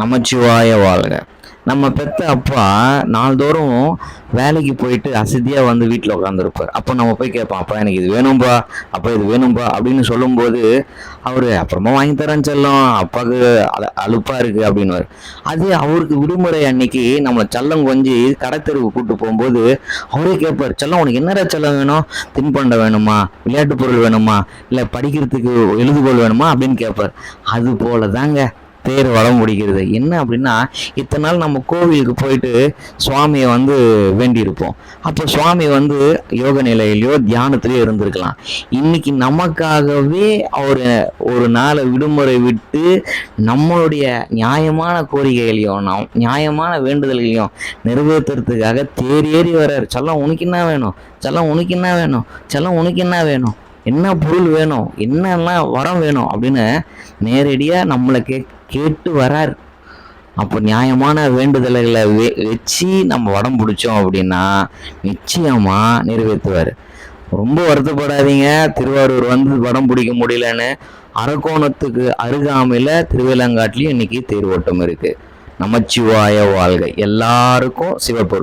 நமச்சிவாய வாழ்க. நம்ம பெத்த அப்பா நாள்தோறும் வேலைக்கு போயிட்டு அசதியாக வந்து வீட்டில் உட்காந்துருப்பார் அப்போ நம்ம போய் கேட்போம் அப்பா எனக்கு இது வேணும்பா அப்பா இது வேணும்பா அப்படின்னு சொல்லும்போது அவர் அப்புறமா வாங்கி தரேன்னு செல்லம் அப்பாவுக்கு அல அலுப்பாக இருக்குது அப்படின்னுவார். அது அவருக்கு விடுமுறை அன்னைக்கு நம்மளை செல்லம் கொஞ்சி கடைத்தெருவு கூப்பிட்டு போகும்போது அவரே கேட்பார் செல்லம் உனக்கு என்னடா செல்லம் வேணும்? தின்பண்டம் வேணுமா? விளையாட்டு பொருள் வேணுமா? இல்லை படிக்கிறதுக்கு எழுதுகோள் வேணுமா? அப்படின்னு கேட்பார். அது போல தாங்க தேர் வளம் முடிக்கிறது என்ன அப்படின்னா இத்தனை நாள் நம்ம கோவிலுக்கு போயிட்டு சுவாமியை வந்து வேண்டியிருப்போம். அப்போ சுவாமி வந்து யோக நிலையிலையோ தியானத்திலையோ இருந்திருக்கலாம். இன்னைக்கு நமக்காகவே அவர் ஒரு நாளை விடுமுறை விட்டு நம்மளுடைய நியாயமான கோரிக்கைகளையும் நம் நியாயமான வேண்டுதல்களையும் நிறைவேற்றுறதுக்காக தேர் ஏறி வர்றார். செல்லம் உனக்கு என்ன வேணும்? செல்லம் உனக்கு என்ன வேணும்? செல்லம் உனக்கு என்ன வேணும்? என்ன பொருள் வேணும்? என்னெல்லாம் வரம் வேணும்? அப்படின்னு நேரடியாக நம்மளை கே கேட்டு வரார். அப்போ நியாயமான வேண்டுதல்களை வெ வச்சு நம்ம வடம் பிடிச்சோம் அப்படின்னா நிச்சயமாக நிறைவேற்றுவார். ரொம்ப வருத்தப்படாதீங்க. திருவாரூர் வந்து வடம் பிடிக்க முடியலன்னு அரக்கோணத்துக்கு அருகாமையில் திருவேலங்காட்டிலையும் இன்னைக்கு தேர் ஓட்டம் இருக்குது நமச்சிவாய வாழ்க. எல்லாருக்கும் சிவப்பொருள்